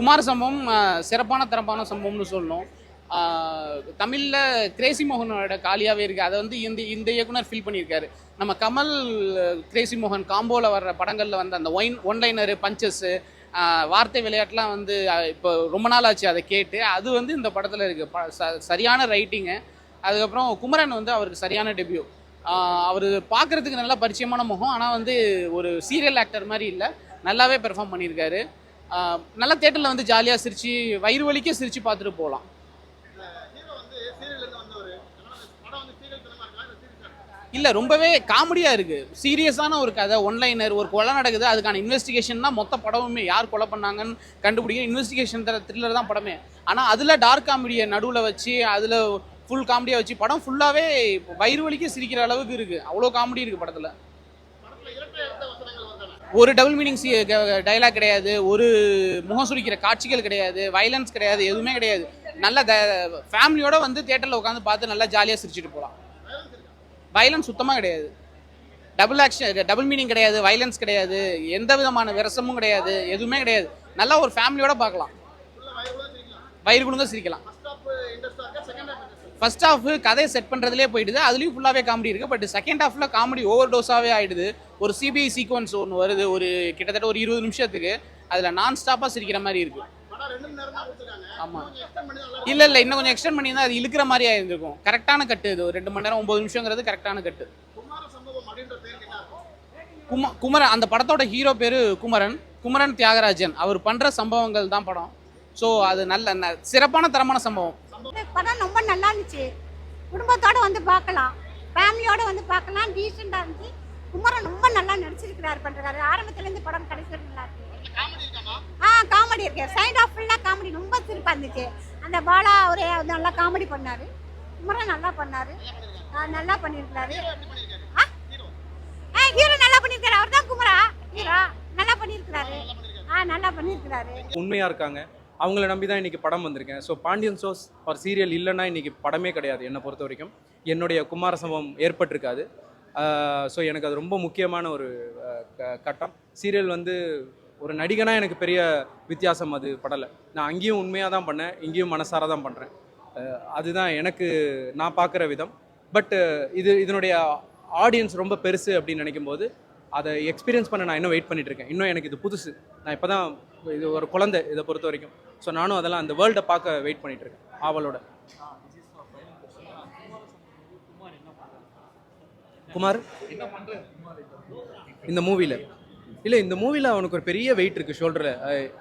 குமார சம்பவம் சிறப்பான தரப்பான சம்பவம்னு சொல்லணும். தமிழில் கிரேசி மோகனோட காலியாகவே இருக்குது அதை வந்து இந்த இந்த இயக்குனர் ஃபீல் பண்ணியிருக்காரு. நம்ம கமல் கிரேசி மோகன் காம்போவில் வர்ற படங்களில் வந்து அந்த ஒயின் ஒன்லைனரு பஞ்சஸ்ஸு வார்த்தை விளையாட்டுலாம் வந்து இப்போ ரொம்ப நாள் ஆச்சு அதை கேட்டு. அது வந்து இந்த படத்தில் இருக்குது ப ச சரியான ரைட்டிங்கு அதுக்கப்புறம் குமரன் வந்து அவருக்கு சரியான டெபியூ அவர் பார்க்குறதுக்கு நல்லா பரிச்சயமான முகம். ஆனால் வந்து ஒரு சீரியல் ஆக்டர் மாதிரி இல்லை. நல்லாவே பெர்ஃபார்ம் பண்ணியிருக்காரு. நல்லா தேட்டரில் வந்து ஜாலியாக சிரித்து வயிறு வலிக்க சிரித்து பார்த்துட்டு போகலாம். படம் இல்லை ரொம்பவே காமெடியாக இருக்குது சீரியஸான ஒரு கதை ஒன்லைனர் ஒரு கொலை நடக்குது அதுக்கான இன்வெஸ்டிகேஷன் தான் மொத்த படமுமே யார் கொலை பண்ணாங்கன்னு கண்டுபிடிக்க இன்வெஸ்டிகேஷன் தர த்ரில்லர் தான் படமே. ஆனால் அதில் டார்க் காமெடியை நடுவில் வச்சு அதில் ஃபுல் காமெடியாக வச்சு படம் ஃபுல்லாகவே வயிறு வலிக்க சிரிக்கிற அளவுக்கு இருக்குது அவ்வளோ காமெடி இருக்குது படத்தில். ஒரு டபுள் மீனிங் டைலாக் கிடையாது. ஒரு முகம் சுரிக்கிற காட்சிகள் கிடையாது. வைலன்ஸ் கிடையாது. எதுவுமே கிடையாது. நல்ல ஃபேமிலியோட வந்து தேட்டரில் உட்காந்து பார்த்து நல்லா ஜாலியாக சிரிச்சுட்டு போகலாம் வைலன்ஸ் சுத்தமாக கிடையாது. டபுள் ஆக்ஷன் டபுள் மீனிங் கிடையாது. வைலன்ஸ் கிடையாது. எந்த விதமான விரசமும் கிடையாது. எதுவுமே கிடையாது. நல்லா ஒரு ஃபேமிலியோட பார்க்கலாம். வயிறு கூட சிரிக்கலாம். குழுங்க சிரிக்கலாம் ஃபர்ஸ்ட் ஹாஃப் கதையை செட் பண்ணுறதுலேயே போயிடுது. அதுலேயும் ஃபுல்லாகவே காமெடி இருக்குது பட் செகண்ட் ஹாஃபில் காமெடி ஓவர் டோஸாகவே ஆகிடுது ஒரு சிபிஐ சீக்வன்ஸ் ஒன்று வருது ஒரு கிட்டத்தட்ட ஒரு இருபது நிமிஷத்துக்கு. அதில் நான் ஸ்டாப்பாக சிரிக்கிற மாதிரி இருக்குது ஆமாம் இல்லை இல்லை இன்னும் கொஞ்சம் எக்ஸ்டெண்ட் பண்ணியிருந்தா அது இழுக்கிற மாதிரி ஆயிருந்திருக்கும் கரெக்டான கட்டு இது. ஒரு ரெண்டு மணி நேரம் ஒம்பது நிமிஷங்கிறது கரெக்டான கட்டு. கும குமரன் அந்த படத்தோட ஹீரோ பேர் குமரன். குமரன் தியாகராஜன். அவர் பண்ணுற சம்பவங்கள் தான் படம். ஸோ அது நல்ல சிறப்பான தரமான சம்பவம். படம் ரொம்ப நல்லா இருந்துச்சு. குடும்பத்தோட வந்து பார்க்கலாம். ஃபேமிலியோட வந்து பார்க்கலாம். டீசெண்டாக இருந்துச்சு. குமரன் ரொம்ப நல்லா நடிச்சிருக்கிறாரு பண்ணுறாரு ஆரம்பத்துலேருந்து படம் கடைசி வரைக்கும் நல்லா இருக்கு காமெடி இருக்காமா ஆ காமெடி இருக்கு. சைட் ஆஃப் ஃபுல்லாக காமெடி. ரொம்ப சிரிப்பாக இருந்துச்சு. அந்த பாலா ஒரே நல்லா காமெடி பண்ணாரு. குமரன் நல்லா பண்ணாரு. ஆ, நல்லா பண்ணியிருக்கிறாரு ஆ? ஹீரோ. ஆ ஹீரோ நல்லா பண்ணியிருக்காரு அவர் தான் குமரா. ஹீரோ நல்லா பண்ணியிருக்கிறாரு ஆ நல்லா பண்ணியிருக்கிறாரு உண்மையாக இருக்காங்க. அவங்கள நம்பி தான் இன்றைக்கி படம் வந்திருக்கேன். ஸோ பாண்டியன் சோஸ் ஒரு சீரியல் இல்லைன்னா இன்றைக்கி படமே கிடையாது என்னை பொறுத்த வரைக்கும். என்னுடைய குமார சம்பவம் ஏற்பட்டிருக்காது. ஸோ எனக்கு அது ரொம்ப முக்கியமான ஒரு க- கட்டம். சீரியல் வந்து ஒரு நடிகனாக எனக்கு பெரிய வித்தியாசம் அது படலை. நான் அங்கேயும் உண்மையாக தான் பண்ணேன் இங்கேயும் மனசார தான் பண்ணுறேன் அதுதான் எனக்கு நான் பார்க்குற விதம். பட் இது இதனுடைய ஆடியன்ஸ் ரொம்ப பெருசு அப்படின்னு நினைக்கும் போது அதை எக்ஸ்பீரியன்ஸ் பண்ண நான் இன்னும் வெயிட் பண்ணிட்டு இருக்கேன். இன்னும் எனக்கு இது புதுசு. நான் இப்போ தான் இது ஒரு குழந்தை இதை பொறுத்த வரைக்கும். ஸோ நானும் அதெல்லாம் அந்த வேர்ல்டை பார்க்க வெயிட் பண்ணிட்டு இருக்கேன் ஆவலோட. குமார்? இந்த மூவியில் இல்லை இந்த மூவியில் அவனுக்கு ஒரு பெரிய வெயிட் இருக்குது ஷோல்டரில்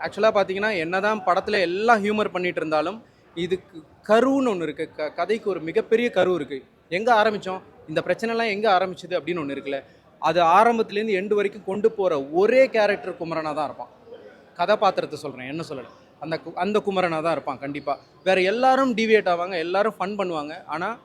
ஆக்சுவலாக பார்த்தீங்கன்னா என்னதான் படத்தில் எல்லாம் ஹியூமர் பண்ணிட்டு இருந்தாலும் இதுக்கு கருன்னு ஒன்று இருக்குது க கதைக்கு ஒரு மிகப்பெரிய கரு இருக்குது எங்கே ஆரம்பித்தோம் இந்த பிரச்சனைலாம் எங்கே ஆரம்பிச்சது அப்படின்னு ஒன்று இருக்குல்ல. அது ஆரம்பத்துலேருந்து எண்டு வரைக்கும் கொண்டு போகிற ஒரே கேரக்டர் குமரனாக தான் இருப்பான் கதாபாத்திரத்தை சொல்கிறேன் என்ன சொல்லலை. அந்த கு- அந்த குமரனாக தான் இருப்பான் கண்டிப்பாக வேறு எல்லாரும் டிவியேட் ஆவாங்க எல்லாரும் ஃபன் பண்ணுவாங்க. ஆனால்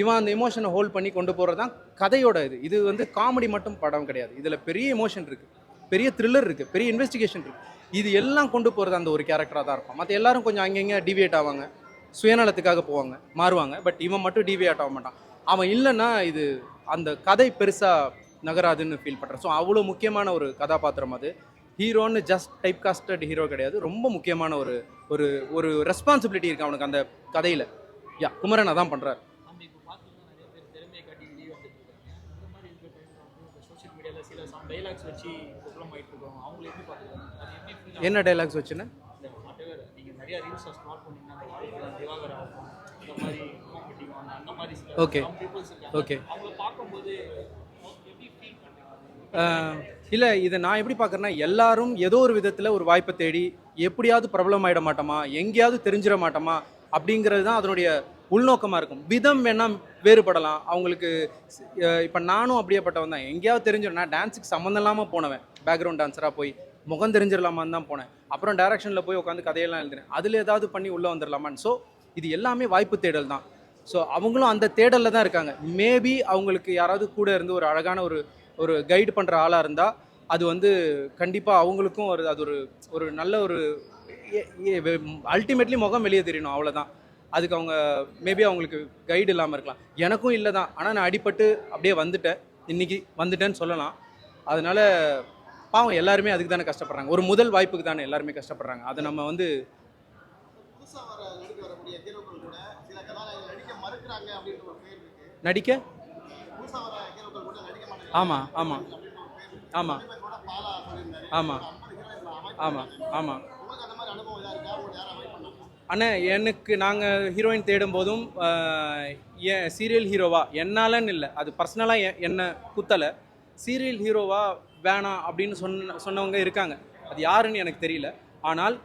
இவன் அந்த எமோஷனை ஹோல்ட் பண்ணி கொண்டு போகிறது தான் கதையோட இது. இது வந்து காமெடி மட்டும் படம் கிடையாது. இதில் பெரிய எமோஷன் இருக்குது பெரிய த்ரில்லர் இருக்குது பெரிய இன்வெஸ்டிகேஷன் இருக்குது இது எல்லாம் கொண்டு போகிறது அந்த ஒரு கேரக்டராக தான் இருக்கும் மற்ற எல்லாரும் கொஞ்சம் அங்கங்கே டிவியேட் ஆவாங்க. சுயநலத்துக்காக போவாங்க மாறுவாங்க. பட் இவன் மட்டும் டிவியேட் ஆக மாட்டான். அவன் இல்லைன்னா இது அந்த கதை பெருசாக நகராதுன்னு ஃபீல் பண்ணுறேன் ஸோ அவ்வளோ முக்கியமான ஒரு கதாபாத்திரம் அது. ஹீரோன்னு ஜஸ்ட் டைப் காஸ்டட் ஹீரோ கிடையாது. ரொம்ப முக்கியமான ஒரு ஒரு ஒரு ரெஸ்பான்சிபிலிட்டி இருக்குது அவனுக்கு அந்த கதையில். யா குமரன் அதான் பண்ணுறாரு சில சம் டைலாக்ஸ் வச்சு ப்ராப்ளம் ஆகிட்டு இருக்கோம். அவங்களை எப்படி பார்த்துருக்காங்க அது எப்படி ஃபீல் என்ன டைலாக்ஸ் வச்சுன்னு? whatever நீங்கள் நிறைய ரீல்ஸை ஸ்டார்ட் பண்ணீங்கன்னா அந்த திவாகர் ஆகும். இந்த மாதிரி கோமட்டி வாங்க அந்த மாதிரி சில Okay. பீப்புள்ஸ் இருக்காங்க. ஓகே அவங்கள பார்க்கும்போது எப்படி ஃபீல் பண்ணுறீங்க? இல்லை இதை நான் எப்படி பார்க்குறேன்னா எல்லாரும் ஏதோ ஒரு விதத்தில் ஒரு வாய்ப்பை தேடி எப்படியாவது பிரபலம் ஆகிட மாட்டோமா? எங்கேயாவது தெரிஞ்சிட மாட்டோமா? அப்படிங்கிறது தான் அதனுடைய உள்நோக்கமாக இருக்கும். விதம் வேணால் வேறுபடலாம். அவங்களுக்கு இப்போ நானும் அப்படியேப்பட்டவன் தான். எங்கேயாவது தெரிஞ்சிடும் நான் டான்ஸுக்கு சம்மந்தம் இல்லாமல் போனவன். பேக்ரவுண்ட் டான்ஸராக போய் முகம் தெரிஞ்சிடலாமான்னு தான் போனேன். அப்புறம் டேரக்ஷனில் போய் உட்காந்து கதையெல்லாம் எழுதுனேன் அதில் ஏதாவது பண்ணி உள்ளே வந்துடலாமான்னு ஸோ இது எல்லாமே வாய்ப்பு தேடல் தான். ஸோ அவங்களும் அந்த தேடலில் தான் இருக்காங்க. மேபி அவங்களுக்கு யாராவது கூட இருந்து ஒரு அழகான ஒரு ஒரு கைடு பண்ணுற ஆளாக இருந்தால் அது வந்து கண்டிப்பாக அவங்களுக்கும் ஒரு அது ஒரு ஒரு நல்ல ஒரு அல்டிமேட்லி முகம் வெளியே தெரியணும் அவ்வளோதான் அதுக்கு அவங்க மேபி அவங்களுக்கு கைடு இல்லாமல் இருக்கலாம். எனக்கும் இல்லை தான். ஆனால் நான் அடிபட்டு அப்படியே வந்துட்டேன். இன்னைக்கு வந்துட்டேன்னு சொல்லலாம். அதனால பாவம் எல்லாருமே அதுக்கு தானே கஷ்டப்படுறாங்க. ஒரு முதல் வாய்ப்புக்கு தானே எல்லாருமே கஷ்டப்படுறாங்க. அதை நம்ம வந்து நடிக்க ஆமாம் ஆமாம் ஆமாம் ஆமாம் ஆமாம் ஆமாம் ஆனால் எனக்கு நாங்கள் ஹீரோயின் தேடும் போதும் ஏன் சீரியல் ஹீரோவா என்னாலன்னு இல்லை. அது பர்சனலாக என்னை குத்தலை. சீரியல் ஹீரோவா வேணாம் அப்படின்னு சொன்ன சொன்னவங்க இருக்காங்க. அது யாருன்னு எனக்கு தெரியல. ஆனால்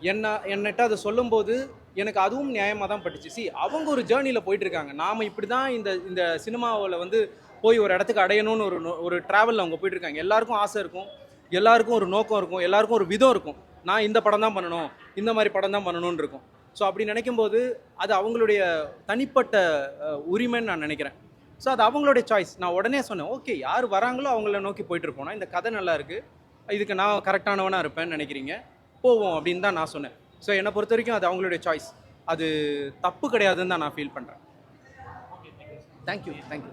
என்ன என்னட்ட அதை சொல்லும்போது எனக்கு அதுவும் நியாயமாக தான் பட்டுச்சு. சி அவங்க ஒரு ஜேர்னியில் போயிட்டுருக்காங்க. நாம் இப்படி தான் இந்த இந்த சினிமாவில் வந்து போய் ஒரு இடத்துக்கு அடையணும்னு ஒரு நோ- ஒரு ட்ராவலில் அவங்க போயிட்டுருக்காங்க. எல்லாருக்கும் ஆசை இருக்கும். எல்லாருக்கும் ஒரு நோக்கம் இருக்கும். எல்லாருக்கும் ஒரு விதம் இருக்கும். நான் இந்த படம் தான் பண்ணணும் இந்த மாதிரி படம் தான் பண்ணணும்னு இருக்கும். ஸோ அப்படி நினைக்கும் போது அது அவங்களுடைய தனிப்பட்ட உரிமைன்னு நான் நினைக்கிறேன். ஸோ அது அவங்களுடைய சாய்ஸ் நான் உடனே சொன்னேன் ஓகே யார் வராங்களோ அவங்கள நோக்கி போயிட்டு இருப்போம்னா இந்த கதை நல்லா இருக்கு. இதுக்கு நான் கரெக்டானவனாக இருப்பேன்னு நினைக்கிறீங்க. போவோம் அப்படின்னு தான் நான் சொன்னேன். ஸோ என்னை பொறுத்த வரைக்கும் அது அவங்களுடைய சாய்ஸ் அது தப்பு கிடையாதுன்னு தான் நான் ஃபீல் பண்ணுறேன் தேங்க்யூ தேங்க்யூ